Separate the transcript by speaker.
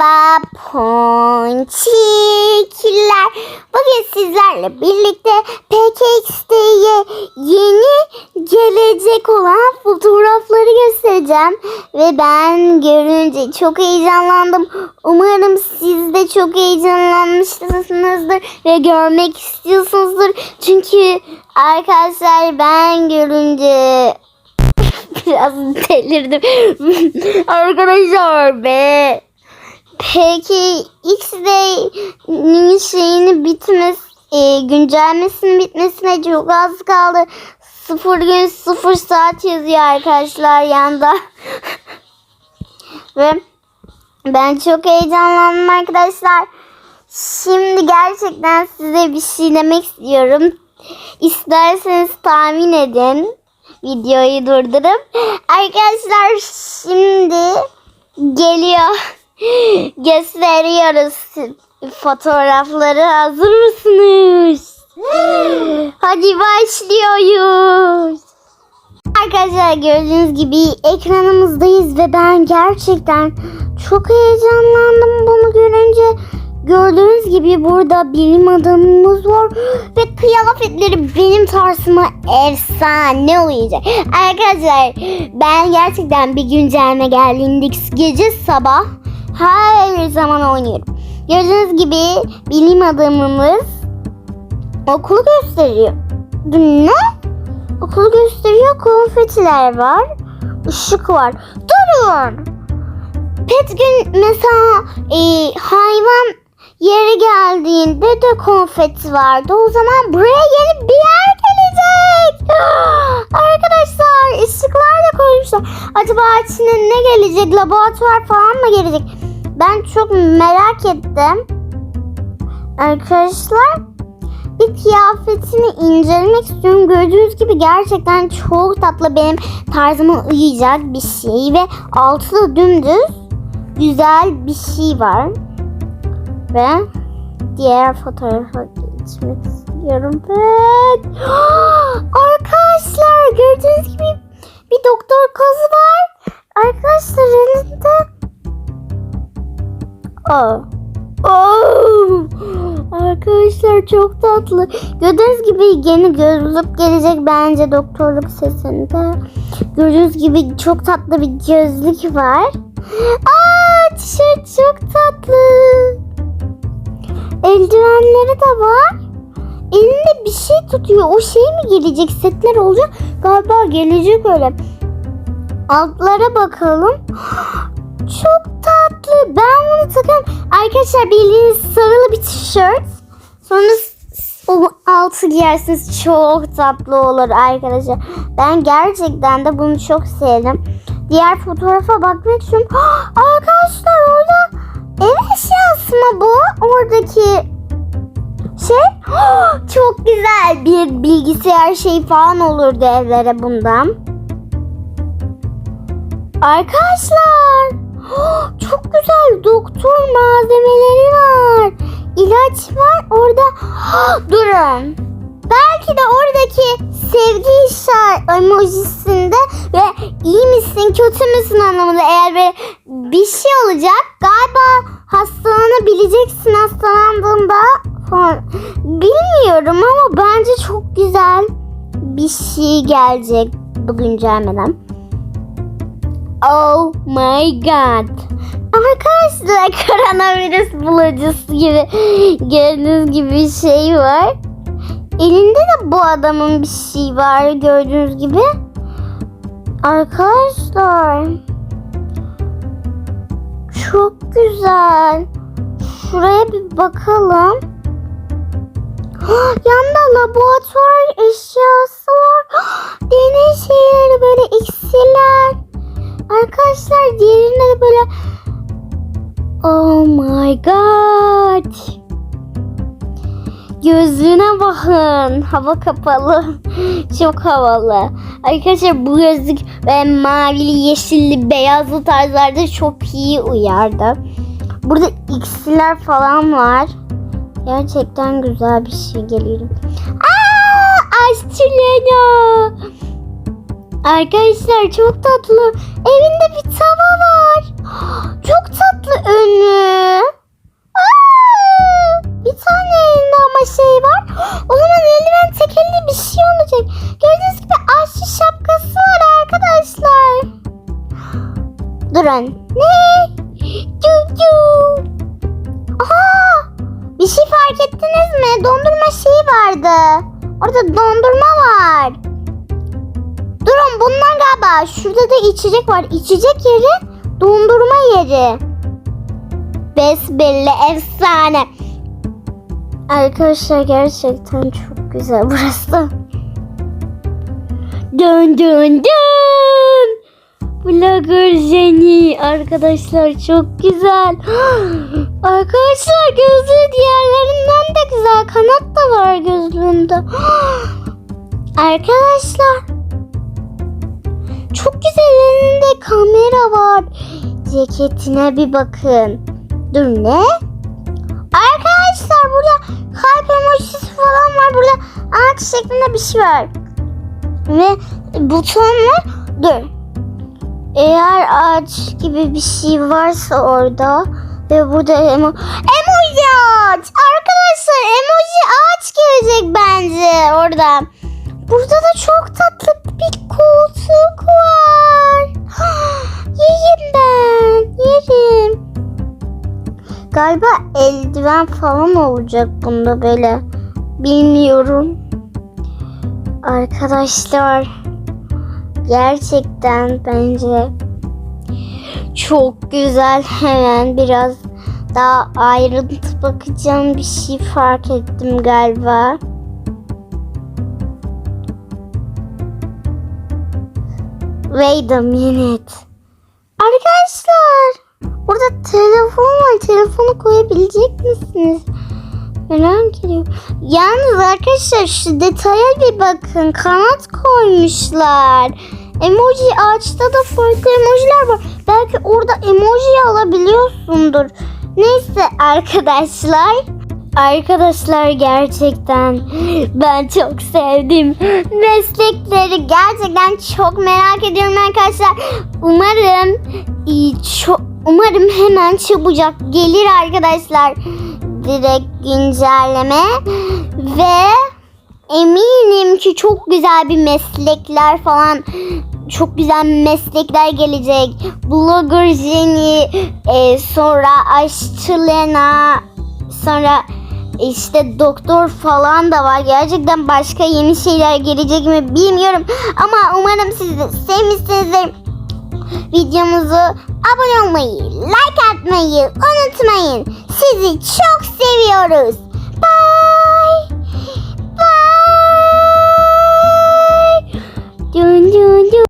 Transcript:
Speaker 1: Merhaba ponçikler. Bugün sizlerle birlikte PKX'ye yeni gelecek olan fotoğrafları göstereceğim. Ve ben görünce çok heyecanlandım. Umarım siz de çok heyecanlanmışsınızdır ve görmek istiyorsunuzdur. Çünkü arkadaşlar ben görünce Biraz delirdim. Arkadaşlar be. Peki X-Day'nin şeyini bitmesi, e, güncellemesinin bitmesine çok az kaldı. Sıfır gün sıfır saat yazıyor arkadaşlar yanda. Ve ben çok heyecanlandım arkadaşlar. Şimdi gerçekten size bir şey demek istiyorum. İsterseniz tahmin edin. Videoyu durdurup. Arkadaşlar şimdi geliyor. Gösteriyoruz fotoğrafları. Hazır mısınız? Hadi başlıyoruz. Arkadaşlar gördüğünüz gibi ekranımızdayız ve ben gerçekten çok heyecanlandım bunu görünce. Gördüğünüz gibi burada bilim adamımız var ve kıyafetleri benim tarzıma efsane uyacak. Arkadaşlar ben gerçekten bir güncelleme geldiğinde gece sabah her zaman oynuyorum. Gördüğünüz gibi bilim adamımız okulu gösteriyor. Ne? Okulu gösteriyor. Konfetiler var. Işık var. Durun. Pet gün mesela e, hayvan yeri geldiğinde de konfeti vardı. O zaman buraya yeni bir yer gelecek. Arkadaşlar ışıklar da koymuşlar. Acaba içine ne gelecek? Laboratuvar falan mı gelecek? Ben çok merak ettim. Arkadaşlar bir kıyafetini incelemek istiyorum. Gördüğünüz gibi gerçekten çok tatlı benim tarzıma uyacak bir şey ve altı da dümdüz güzel bir şey var. Ve diğer fotoğrafa geçmek istiyorum. Evet. Arkadaşlar gördüğünüz gibi bir doktor kızı var. Arkadaşlar elinde Aa. Oo! Arkadaşlar çok tatlı. Gördüğünüz gibi yeni gözlük gelecek bence doktorluk sesinde. Gördüğünüz gibi çok tatlı bir gözlük var. Aa, tişört çok tatlı. Eldivenleri de var. Elinde bir şey tutuyor. O şey mi gelecek? Setler olacak. Galiba gelecek öyle. Altlara bakalım. Çok tatlı. Ben bunu takarım. Arkadaşlar bildiğiniz sarılı bir tişört. Sonra o altı giyersiniz. Çok tatlı olur arkadaşlar. Ben gerçekten de bunu çok sevdim. Diğer fotoğrafa bakmak istiyorum. Arkadaşlar orada ev eşyası mı bu? Oradaki şey çok güzel bir bilgisayar şey falan olurdu evlere bundan. Arkadaşlar çok güzel doktor malzemeleri var. İlaç var orada. Durun. Belki de oradaki sevgi işaret emojisinde ve iyi misin kötü müsün anlamında eğer böyle bir şey olacak galiba hastalanabileceksin hastalandığında falan. Bilmiyorum ama bence çok güzel bir şey gelecek bu güncellemeden. Oh my god. Arkadaşlar koronavirüs bulucusu gibi gördüğünüz gibi bir şey var. Elinde de bu adamın bir şey var gördüğünüz gibi. Arkadaşlar. Çok güzel. Şuraya bir bakalım. Yanında laboratuvar eşyası var. Deney şeyleri böyle iksirler. Arkadaşlar diğerinde de böyle Oh my god gözlüğüne bakın. Hava kapalı. Çok havalı. Arkadaşlar bu gözlük ve mavili, yeşilli, beyazlı tarzlarda çok iyi uyardı. Burada x'ler falan var. Gerçekten güzel bir şey geliyor. Aa, Astroleno. Arkadaşlar çok tatlı. Evinde bir tava var. Çok tatlı önü. Aa, bir tane elma kadar şey var. O zaman eldiven tekerinde bir şey olacak. Gördüğünüz gibi aşçı şapkası var arkadaşlar. Durun. Ne? Cuv cuv. Aa, bir şey fark ettiniz mi? Dondurma şeyi vardı. Orada dondurma var. Durun bundan galiba. Şurada da içecek var. İçecek yeri dondurma yeri. Besbelli efsane. Arkadaşlar gerçekten çok güzel burası. Dön dön dön. Blogger Jenny arkadaşlar çok güzel. Arkadaşlar gözlüğü diğerlerinden de güzel. Kanat da var gözlüğünde. Arkadaşlar çok güzel elinde kamera var. Ceketine bir bakın. Dur ne? Arkadaşlar burada kalp emojisi falan var. Burada ağaç şeklinde bir şey var. Ve buton var. Dur. Eğer ağaç gibi bir şey varsa orada ve burada emo emoji ağaç. Arkadaşlar emoji ağaç gelecek bence orada. Burada da çok tatlı Galiba eldiven falan olacak bunda böyle. Bilmiyorum. Arkadaşlar gerçekten bence çok güzel. Hemen biraz daha ayrıntı bakacağım bir şey fark ettim galiba. Wait a minute. Arkadaşlar burada telefon var. Telefonu koyabilecek misiniz? Merak ediyorum. Yalnız arkadaşlar şu detaya bir bakın. Kanat koymuşlar. Emoji ağaçta da farklı emojiler var. Belki orada emoji alabiliyorsundur. Neyse arkadaşlar. Arkadaşlar gerçekten ben çok sevdim. Meslekleri gerçekten çok merak ediyorum arkadaşlar. Umarım iyi, çok umarım hemen çabucak gelir arkadaşlar. Direkt güncelleme ve eminim ki çok güzel bir meslekler falan çok güzel meslekler gelecek. Blogger Jenny, e, sonra aşçı Lena, sonra işte doktor falan da var. Gerçekten başka yeni şeyler gelecek mi bilmiyorum. Ama umarım siz de sevmişsinizdir. Videomuzu abone olmayı, like atmayı unutmayın. Sizi çok seviyoruz. Bye. Bye. Dun dun dun.